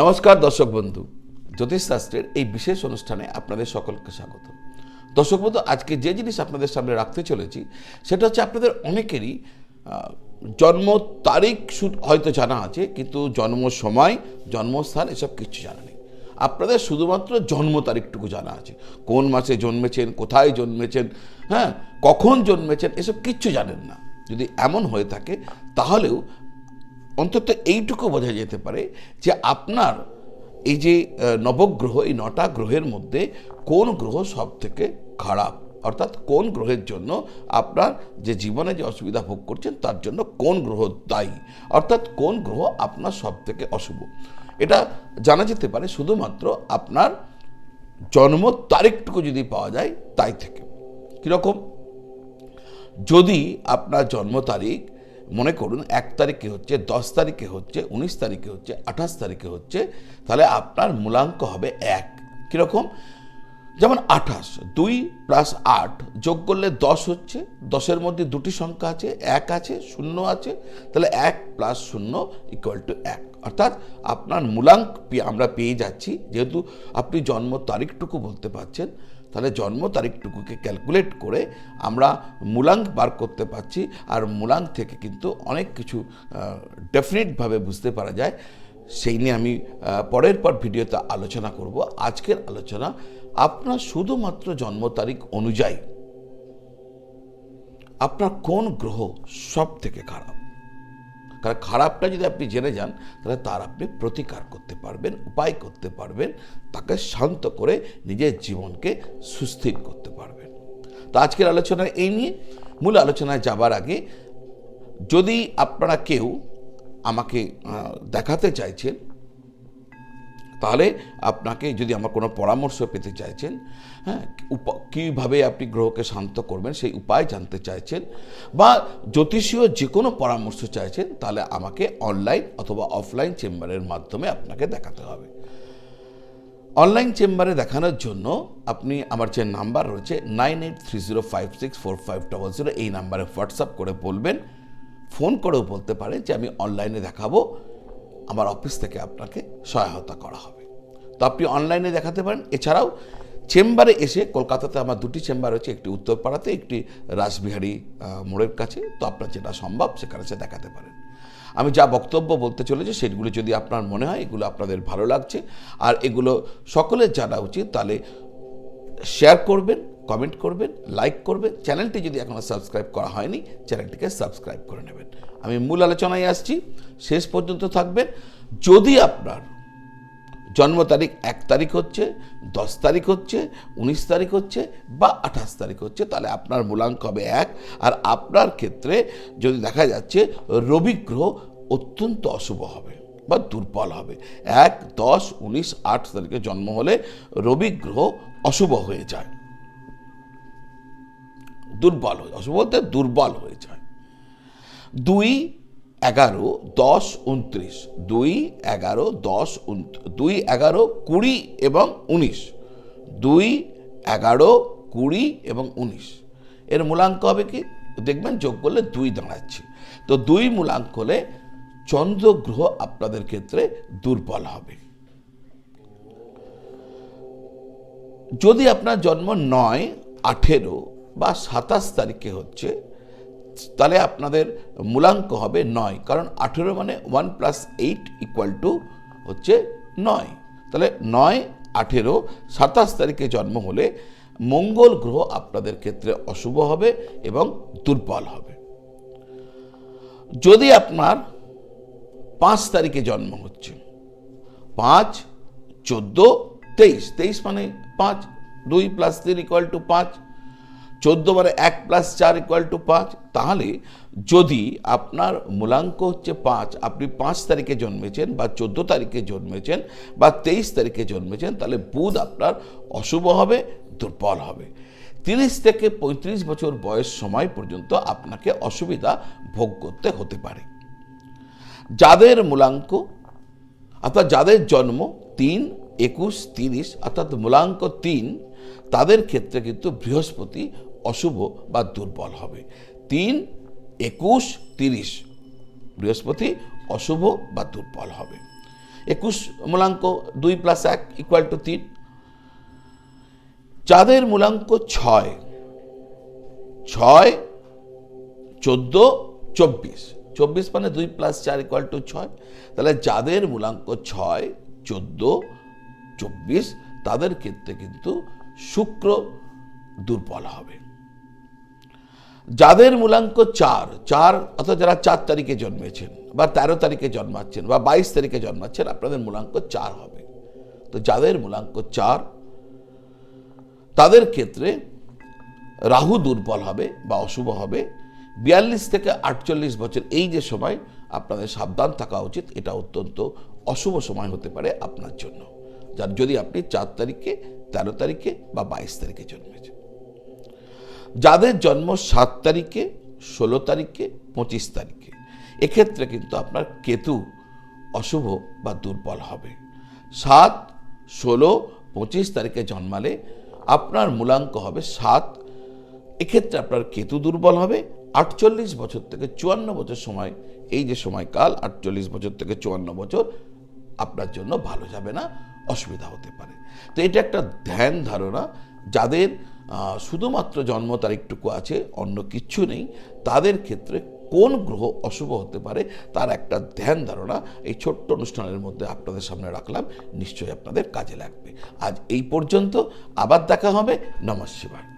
নমস্কার দর্শক বন্ধু জ্যোতিষশাস্ত্রের এই বিশেষ অনুষ্ঠানে আপনাদের সকলকে স্বাগত। দর্শক বন্ধু, আজকে যে জিনিস আপনাদের সামনে রাখতে চলেছি, সেটা হচ্ছে আপনাদের অনেকেরই জন্ম তারিখ হয়তো জানা আছে, কিন্তু জন্ম সময়, জন্মস্থান এসব কিছু জানা নেই। আপনাদের শুধুমাত্র জন্ম তারিখটুকু জানা আছে। কোন মাসে জন্মেছেন, কোথায় জন্মেছেন হ্যাঁ কখন জন্মেছেন, এসব কিচ্ছু জানেন না। যদি এমন হয়ে থাকে, তাহলেও অন্তত এইটুকু বোঝা যেতে পারে যে আপনার এই যে নবগ্রহ, এই নটা গ্রহের মধ্যে কোন গ্রহ সব থেকে খারাপ? অর্থাৎ কোন গ্রহের জন্য আপনার যে জীবনে যে অসুবিধা ভোগ করছেন, তার জন্য কোন গ্রহ দায়ী? অর্থাৎ কোন গ্রহ আপনার সব থেকে অশুভ? এটা জানা যেতে পারে শুধুমাত্র আপনার জন্ম তারিখটুকু যদি পাওয়া যায় তাই থেকে। কীরকম? যদি আপনার জন্ম তারিখ মনে করুন, এক তারিখে হচ্ছে, দশ তারিখে হচ্ছে, উনিশ তারিখে হচ্ছে, আঠাশ তারিখে হচ্ছে, তাহলে আপনার মূলাঙ্ক হবে এক। কীরকম? যেমন আঠাশ, দুই প্লাস আট যোগ করলে দশ হচ্ছে, দশের মধ্যে দুটি সংখ্যা আছে, এক আছে, শূন্য আছে, তাহলে এক প্লাস শূন্য ইকুয়াল টু এক। অর্থাৎ আপনার মূলাঙ্ক আমরা পেয়ে যাচ্ছি, যেহেতু আপনি জন্ম তারিখটুকু বলতে পারছেন তাহলে জন্ম তারিখটুকুকে ক্যালকুলেট করে আমরা মূলাঙ্ক বার করতে পারছি আর মূলাঙ্ক থেকে কিন্তু অনেক কিছু ডেফিনেটভাবে বুঝতে পারা যায়। সেই নিয়ে আমি পরের পর ভিডিওতে আলোচনা করব। আজকের আলোচনা আপনার শুধুমাত্র জন্ম তারিখ অনুযায়ী আপনার কোন গ্রহ সব থেকে খারাপ? কারণ খারাপটা যদি আপনি জেনে যান, তাহলে তার আপনি প্রতিকার করতে পারবেন, উপায় করতে পারবেন, তাকে শান্ত করে নিজের জীবনকে সুস্থির করতে পারবেন। তো আজকের আলোচনা এই নিয়ে। মূল আলোচনায় যাবার আগে, যদি আপনারা কেউ আমাকে দেখাতে চাইছেন তাহলে আপনাকে যদি আমার কোনো পরামর্শ পেতে চাইছেন হ্যাঁ কীভাবে আপনি গ্রহকে শান্ত করবেন সেই উপায় জানতে চাইছেন বা জ্যোতিষীয় যে কোনো পরামর্শ চাইছেন, তাহলে আমাকে অনলাইন অথবা অফলাইন চেম্বারের মাধ্যমে আপনাকে দেখাতে হবে। অনলাইন চেম্বারে দেখানোর জন্য আপনি আমার যে নাম্বার রয়েছে nine eight three zero five six four five double zero এই নাম্বারে হোয়াটসঅ্যাপ করে বলবেন ফোন করেও বলতে পারেন যে আমি অনলাইনে দেখাবো। আমার অফিস থেকে আপনাকে সহায়তা করা হবে। তো আপনি অনলাইনে দেখাতে পারেন। এছাড়াও চেম্বারে এসে কলকাতাতে আমার দুটি চেম্বার রয়েছে, একটি উত্তরপাড়াতে, একটি রাসবিহারী মোড়ের কাছে। তো আপনার যেটা সম্ভব সেখানে সে দেখাতে পারেন। আমি যা বক্তব্য বলতে চলেছি সেগুলো যদি আপনার মনে হয়, এগুলো আপনাদের ভালো লাগছে, আর এগুলো সকলের জানা উচিত, তাহলে শেয়ার করবেন। কমেন্ট করবেন, লাইক করবেন। চ্যানেলটি যদি এখনও সাবস্ক্রাইব করা হয়নি, চ্যানেলটিকে সাবস্ক্রাইব করে নেবেন। আমি মূল আলোচনায় আসছি, শেষ পর্যন্ত থাকবেন। যদি আপনার জন্ম তারিখ এক তারিখ হচ্ছে, দশ তারিখ হচ্ছে, উনিশ তারিখ হচ্ছে বা আঠাশ তারিখ হচ্ছে, তাহলে আপনার মূলাঙ্ক হবে এক। আর আপনার ক্ষেত্রে যদি দেখা যাচ্ছে, রবি গ্রহ অত্যন্ত অশুভ হবে বা দুর্বল হবে। এক, দশ, উনিশ, আট তারিখে জন্ম হলে রবি গ্রহ অশুভ হয়ে যায়। দুর্বল হয়ে অশুভ বলতে দুর্বল হয়ে যায়। দুই এগারো দশ উনত্রিশ। দুই এগারো দশ দুই এগারো কুড়ি এবং উনিশ। দুই এগারো কুড়ি এবং উনিশ। এর মূলাঙ্ক হবে কি? দেখবেন যোগ করলে দুই দাঁড়াচ্ছে। তো দুই মূলাঙ্ক হলে চন্দ্রগ্রহ আপনাদের ক্ষেত্রে দুর্বল হবে। যদি আপনার জন্ম নয়, আঠেরো বা সাতাশ তারিখে হচ্ছে, তাহলে আপনাদের মূলাঙ্ক হবে নয়, কারণ আঠেরো মানে one plus eight equal to হচ্ছে নয়। তাহলে নয়, আঠেরো, সাতাশ তারিখে জন্ম হলে মঙ্গল গ্রহ আপনাদের ক্ষেত্রে অশুভ হবে এবং দুর্বল হবে। যদি আপনার পাঁচ তারিখে জন্ম হচ্ছে, পাঁচ, চোদ্দ, তেইশ তেইশ মানে পাঁচ, দুই প্লাস তিন ইকুয়াল টু পাঁচ চোদ্দ বারে এক প্লাস চার ইকুয়াল টু পাঁচ, তাহলে যদি আপনার মূলাঙ্ক হচ্ছে পাঁচ, আপনি পাঁচ তারিখে জন্মেছেন বা চোদ্দ তারিখে জন্মেছেন বা তেইশ তারিখে জন্মেছেন, তাহলে বুধ আপনার অশুভ হবে, দুর্বল হবে। তিরিশ থেকে পঁয়ত্রিশ বছর বয়স সময় পর্যন্ত আপনাকে অসুবিধা ভোগ করতে হতে পারে। যাদের মূলাঙ্ক, অর্থাৎ যাদের জন্ম তিন, একুশ, তিরিশ, অর্থাৎ মূলাঙ্ক তিন, তাদের ক্ষেত্রে কিন্তু বৃহস্পতি অশুভ বা দুর্বল হবে। তিন, একুশ, তিরিশ। বৃহস্পতি অশুভ বা দুর্বল হবে। একুশ মূলাঙ্ক দুই প্লাস এক ইকুয়াল টু তিন। চাঁদের মূলাঙ্ক ছয়। ছয়, চোদ্দ, চব্বিশ। চব্বিশ মানে দুই প্লাস চার ইকুয়াল টু ছয়। তাহলে যাদের মূলাঙ্ক ছয়, চোদ্দ, চব্বিশ, তাদের ক্ষেত্রে কিন্তু শুক্র দুর্বল হবে। যাদের মূলাঙ্ক চার চার অর্থাৎ যারা চার তারিখে জন্মেছেন বা তেরো তারিখে জন্মাচ্ছেন বা বাইশ তারিখে জন্মাচ্ছেন, আপনাদের মূলাঙ্ক চার হবে। তো যাদের মূলাঙ্ক চার, তাদের ক্ষেত্রে রাহু দুর্বল হবে বা অশুভ হবে। বিয়াল্লিশ থেকে আটচল্লিশ বছর, এই যে সময় আপনাদের সাবধান থাকা উচিত, এটা অত্যন্ত অশুভ সময় হতে পারে আপনার জন্য। যার, যদি আপনি চার তারিখে, তেরো তারিখে বা বাইশ তারিখে জন্মেছেন। যাদের জন্ম সাত তারিখে, ষোলো তারিখে, পঁচিশ তারিখে। এক্ষেত্রে কিন্তু আপনার কেতু অশুভ বা দুর্বল হবে। সাত, ষোলো, পঁচিশ তারিখে জন্মালে আপনার মূলাঙ্ক হবে সাত। এক্ষেত্রে আপনার কেতু দুর্বল হবে। আটচল্লিশ বছর থেকে চুয়ান্ন বছর সময়, এই যে সময়কাল, আটচল্লিশ বছর থেকে চুয়ান্ন বছর আপনার জন্য ভালো যাবে না, অসুবিধা হতে পারে। তো এটা একটা ধ্যান ধারণা। যাদের শুধুমাত্র জন্ম তারিখটুকু আছে, অন্য কিচ্ছু নেই। তাদের ক্ষেত্রে কোন গ্রহ অশুভ হতে পারে তার একটা ধ্যান ধারণা এই ছোট্ট অনুষ্ঠানের মধ্যে আপনাদের সামনে রাখলাম। নিশ্চয়ই আপনাদের কাজে লাগবে। আজ এই পর্যন্ত আবার দেখা হবে। নমস্কার।